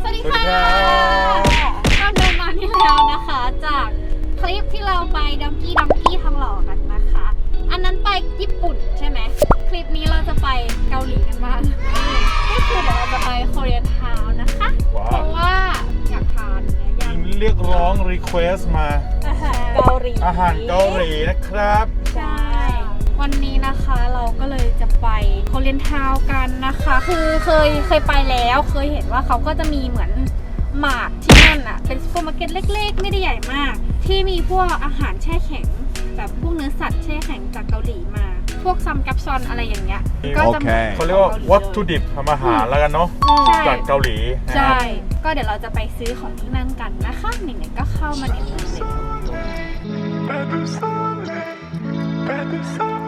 สวัสดีสวัสค่ะดีครับเราเดินมาที่แล้วนะคะ จากคลิปที่เราไปดองกี้ดองกี้ทองหล่อกันนะคะ อันนั้นไปญี่ปุ่นใช่ไหม คลิปนี้เราจะไปเกาหลีกันบ้างก็คือเดี๋ยวเราจะไปโคเรียนทาวน์นะคะว้าวเพราะว่าอยากทานเนื้อย่างเรียกร้องรีเควสมาอาหารเกาหลีอาหารเกาหลีนะครับใช่ วันนี้นะคะเราก็เลยจะไปโคเรียนทาวน์กันนะคะ คือเคยเคยไปแล้วเคยเห็นว่าเขาก็จะมีเหมือนหมาร์ทที่นั่นอะเป็นซูเปอร์มาร์เก็ตเล็ก ๆ ไม่ได้ใหญ่มาก ที่มีพวกอาหารแช่แข็ง แบบพวกเนื้อสัตว์แช่แข็งจากเกาหลีมา พวกซัมกัปซอนอะไรอย่างเงี้ยก็จะโอเคเขาเรียกว่าวัตถุดิบทำอาหารแล้วกันเนาะใช่จากเกาหลีนะคใช่รับก็เดี๋ยวเราจะไปซื้อของที่นั่นกันนะคะไหนๆก็เข้ามาในเมืองเลย Pas de soleil, pas de soleil,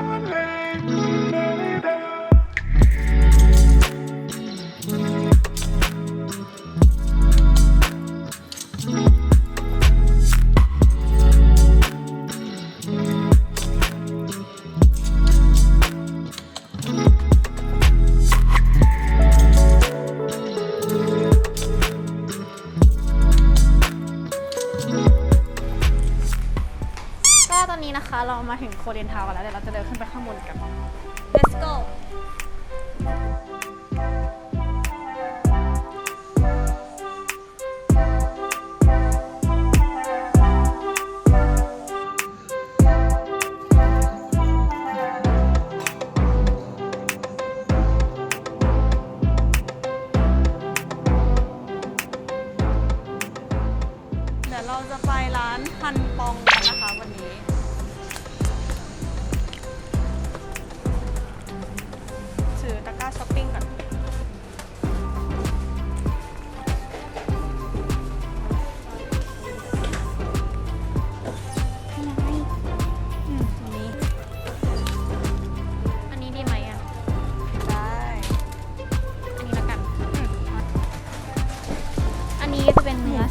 นะคะ เรามาถึงโคเรียนทาวน์กันแล้วเดี๋ยวเราจะเดินขึ้นไปข้างบนกัน Let's go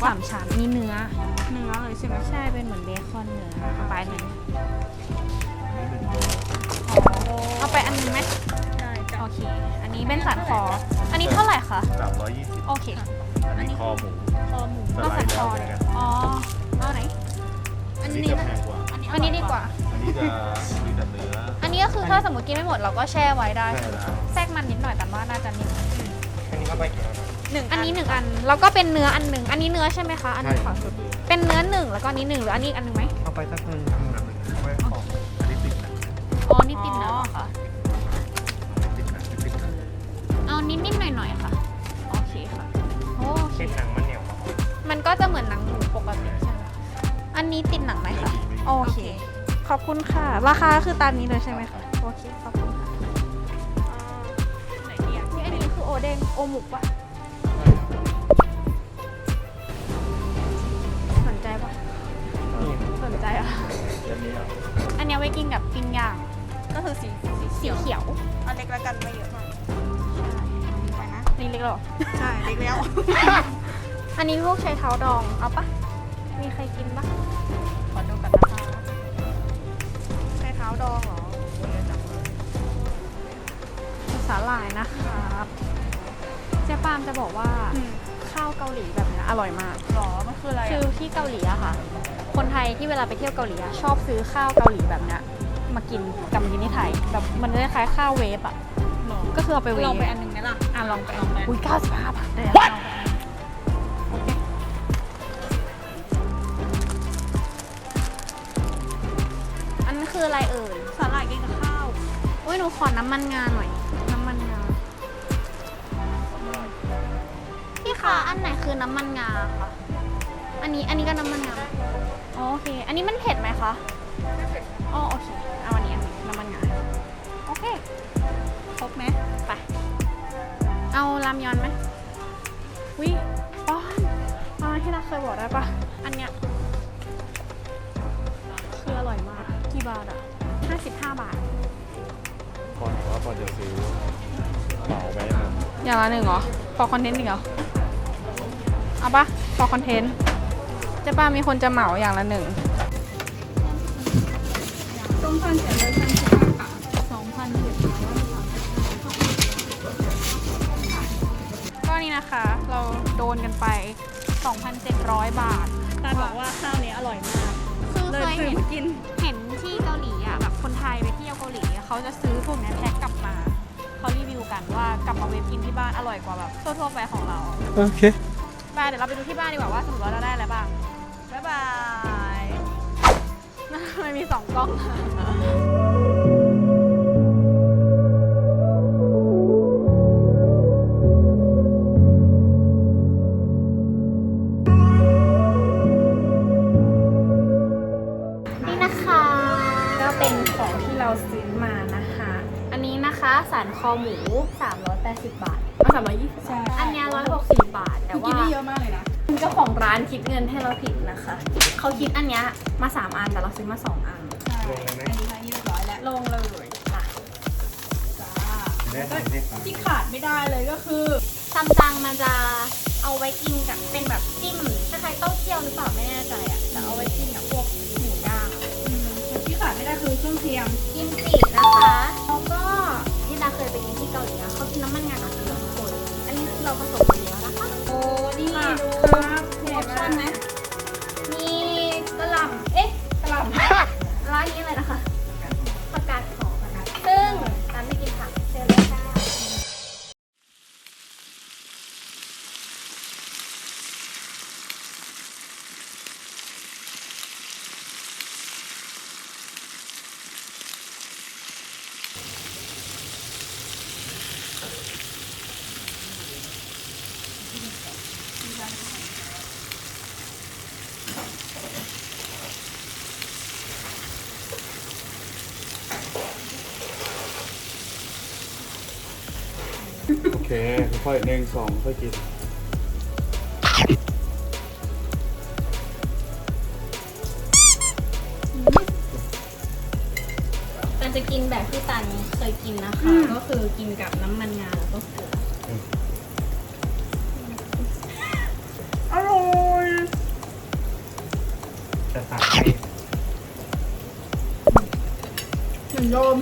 สามชั้นนี่เนื้อ เนื้อเลยใช่ไหมใช่เป็นเหมือนเบคอนเนื้อเอาไปหนึ่งเอาไปอันนึงไหมได้จ้ะโอเค อันนี้เป็นสันคอ อันนี้เท่าไหร่คะ สามร้อยยี่สิบโอเค อันนี้คอหมูคอหมูสก็ไลสันด์คแล้วอเหมืเลอนยกันอ๋อ เอาไหน อันอันนี้นี้จะนะแพงกว่าอันนี้อันนี้ดีกว่า อันนี้จะมีแต่เนื้ออันนี้ก็คือถ้าสมมติกินไม่หมดเราก็แช่ไว้ได้ใช่แล้วแทรกมันนิดหน่อยแต่ว่าน่าจะนิ่มอันนี้ก็ไปกี่แล้วนะ หนึ่งอันนี้หนึ่งอันแล้วก็เป็นเนื้ออันหนึ่งอันนี้เนื้อใช่ไหมคะอันนี้ขอสุดเป็นเนื้อหนึ่งแล้วก็อันนี้หนึ่งหรืออันนี้อีกอันหนึ่งไหมเอาไปสักหนึ่งอันหนึ่งเอาไว้ของอันนี้ติดหนังอ๋อนี่ติดเนื้อเหรอค่ะติดหนังติดหนังเอานิดๆหน่อยๆค่ะโอเคค่ะโอเคติดหนังมันเหนียวมันก็จะเหมือนหนังหมูปกติใช่ไหมคะอันนี้ติดหนังไหมคะโอเค ขอบคุณค่ะ ราคาคือตามนี้เลยใช่ไหมคะโอเคขอบคุณค่ะไหนดีอะนี่อันนี้คือโอเด้งโอหมุกปะ ไว้กินกับปิ้งย่างก็คือสีสีสีเขียวเอาเล็กแล้วกันไม่เยอะมากไปนะนี่เล็กหรอ ใช่เล็กแล้ว อันนี้พวกใช้เท้าดอง เอาปะมีใครกินปะขอดูกันนะคะใช้เท้าดองเหรอโอ้ยเยอะจังเลยสาหร่ายนะครับเจ๊ปามจะบอกว่าอืมข้าวเกาหลีแบบเนี้ยอร่อยมาก หรอ มันคืออะไรคืออะที่เกาหลีอะค่ะ คนไทยที่เวลาไปเที่ยวเกาหลีอะชอบซื้อข้าวเกาหลีแบบเนี้ยมากินกลับมากินที่ไทยแบบมันจะคล้ายๆข้าวเวฟอะหรอก็คือเอาไปเวฟลองไปอันหนึงไหมล่ะอะลองไปลองไปอุ้ย95บาทเลยอะโอเคอันนั้นคืออะไรเอ่ยสาหร่ายกินกับข้าวอุ้ยหนูขอน้ำมันงาหน่อย น้ำมันงาพี่คะอันไหนคือน้ำมันงาคะอันนี้อันนี้ก็น้ำมันงา อ๋อโอเคอันนี้มันเผ็ดไหมคะอ๋อโอเค เอาอันนี้อันนี้น้ำมันงาโอเค ครบไหมไป เอารามยอนไหมวิป้อนป้อนที่เราเคยบอกได้ปะอันเนี้ยคืออร่อยมาก กี่บาทอะ55 บาท ก่อนว่าพอจะซื้อเหมาไปหนึ่งอย่างละหนึ่งเหรอฟอคอนเทนต์อีกเหรอ เอาปะฟอคอนเทนต์เจะป้ามีคนจะเหมาอย่างละหนึ่ง ก็องพันเจ็ดร้อยสามสิบห้าค่ะสองพันเจ็ดร้อยสามสิบก็นี่นะคะ เราโดนกันไป 2,700 บาท ตาบอกว่าข้าวนี้อร่อยมาก คือเลเคยยซื้อเห็นมากิน เห็นที่เกาหลีอะแบบคนไทยไปเที่ยวเกาหลีเขาจะซื้อพวกเนี้ยแพ็คกลับมา เขารีวิวกันว่ากลับมาเวฟกินที่บ้านอร่อยกว่าแบบทั่วๆไปของเรา โอเคไปเดี๋ยวเราไปดูที่บ้านดีกว่าว่าสรุปว่าเราได้อะไรบ้าง บ๊ายบาย มันมีสองกล้อง นี่นะคะ ก็เป็นของที่เราซื้อมานะคะ อันนี้นะคะสันคอหมู 380 บาทเอา320ใช่อันเนี้ย160บาท แต่กินว่าได้เยอะมากเลยนะ เจ้าของร้านคิดเงินให้เราผิดนะคะ เขาคิดอันเนี้ยมา 3 อันแต่เราซื้อมา 2 อันใช่อันนี้ให้เรียบร้อยแล้วลงเลยอะจ้าได้ไหมได้ครับที่ขาดไม่ได้เลยก็คือ ซัมจังมันจะเอาไว้กินกับเป็นแบบจิ้มคล้ายๆเต้าเจี้ยวหรือเปล่าไม่แน่ใจอะแต่เอาไว้กินกับพวกหมูย่างอืมที่ขาดไม่ได้คือเครื่องเคียง กิมจินะคะแล้วก็ที่เราเคยไปกินที่เกาหลีอะเขากินน้ำมันงากับเกลือ เราผสมมาแล้วนะคะโอ้นี่ค่ะดูคือครับอเท่อปมาชั่กนไหมมีกระหล่ำเอ๊ะกระหล่ำร้านนี้เลยนะคะ เคค่อยๆหนึ่งสองค่อยกินตันจะกินแบบที่ตันเคยกินนะคะ ก็คือกินกับน้ำมันงาแล้วก็เกลืออร่อยจะตักให้เหมือนโดม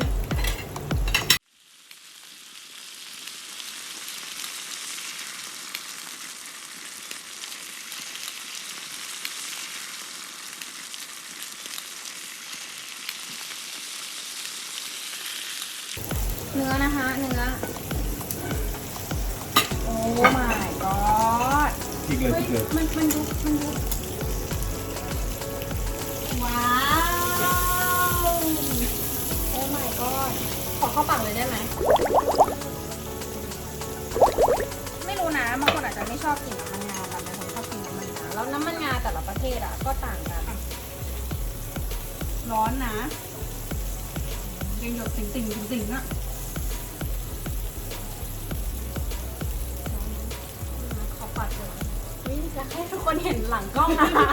เนื้อนะคะ เนื้อ โอ้ my god พริกเลยพริกเลยมันมันดูมันดูว้าว โอ้ my god ขอเข้าปากเลยได้ไหม ไม่รู้นะบางคนอาจจะไม่ชอบกลิ่นน้ำมันงาแต่บางคนชอบกลิ่นน้ำมันงาแล้วน้ำมันงาแต่ละประเทศอะก็ต่างกัน ร้อนนะยังหยดติ่งติ่งติ่งติ่งๆอะ ให้ทุกคนเห็นหลังกล้องนะคะ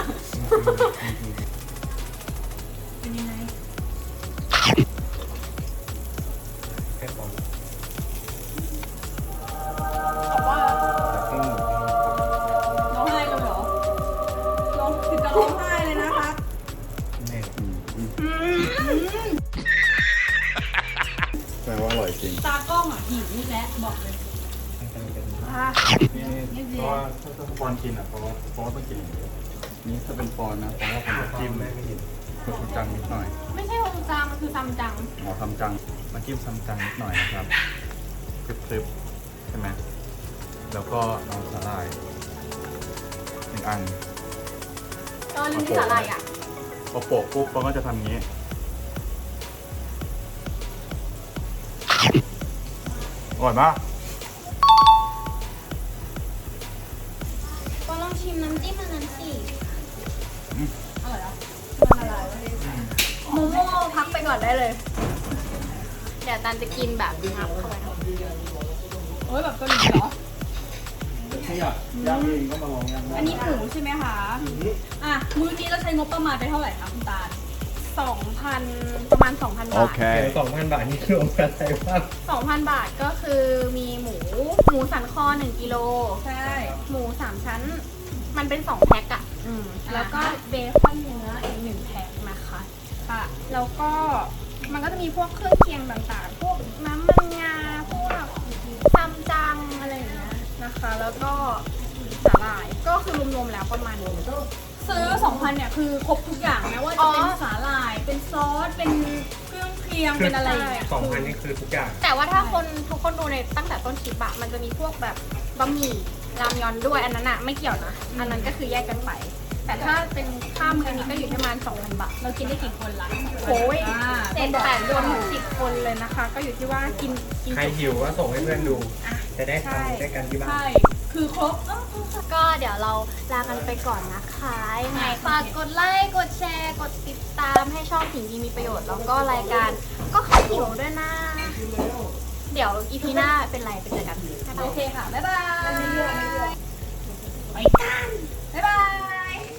ถ้าถ้าปอนกินอะเพราะว่าเพราะว่าต้องกินอย่างเดียวนี่ถ้าเป็นปอนนะเพราะว่าผมจะจิ้มไม่กินคือจังนิดหน่อยไม่ใช่ฮงจางมันคือซัมจังหมอทำจังมาจิ้มทำจังนิดหน่อยนะครับคลิปๆใช่ไหมแล้วก็เอาสาหร่ายหนึ่งอันตอนนี้ที่สาหร่ายอะพอโปะปุ๊บปอนก็จะทำอย่างนี้อร่อยมาก ชิมน้ำจิ้มอันนั้นสิอร่อยเหรอมันละลายไว้เลยโมโม่พักไปก่อนได้เลย เดี๋ยวตันจะกินแบบงับเข้าไปนะโอ้ยแบบเกาหลีเหรอไม่อยากย่างเองก็มาลองย่างได้อันนี้หมูใช่ไหมคะ อะ มื้อนี้เราใช้งบประมาณไปเท่าไหร่คะคุณตาลสองพันประมาณ2,000บาทสองพันบาทนี่คือองค์การไทยว่า2,000 บาทก็คือมีหมู หมูสันคอ 1กิโล ใช่ หมู 3 ชั้น มันเป็น2แพ็คอะอืมอ่าแล้วก็เบคอนเนื้ออีกหนึ่งแพ็คนะคะค่ะแล้วก็มีพวกเครื่องเคียงต่างๆ พวกน้ำมันงาพวกซัมจังอะไรอย่างเงี้ยนะคะ แล้วก็สาหร่ายก็คือรวมๆแล้วประมาณนี้ซื้อ 2,000 เนี่ย คือครบทุกอย่างนะว่าอ๋จะอเป็นสาหร่ายเป็นซอส เป็นเครื่องเคียง เป็นอะไรอย่างเงี้ย สองพันนี่คือทุกอย่าง แต่ว่าถ้าคนทุกคนดูในตั้งแต่ต้นคลิปอะมันจะมีพวกแบบบะหมี่ รามยอนด้วยอันนั้นอะไม่เกี่ยวนะ อันนั้นก็คือแยกกันไป แต่ถ้าเป็นข้ามมือนี้ก็อยู่ที่ประมาณ2,000บาท เรากินได้กี่คนล่ะโอ้ยอ่าเจ็ดแปดคนถึงสิบคนเลยนะคะ ก็อยู่ที่ว่ากินกินใครหิวก็ส่งให้เพื่อนดู จะได้ใช่ทำด้วยกันที่บ้าน ใช่ คือครบเอ้าก็เดี๋ยวเราลากันไปก่อนนะคะยังไงฝากกดไลค์ กดแชร์ กดติดตามให้ช่องผิงดีมีประโยชน์ แล้วก็รายการก็ข้าวหิวด้วยนะ เดี๋ยวอีพีหน้าเป็นไรไปเจอกัน โอเคค่ะ บ๊ายบาย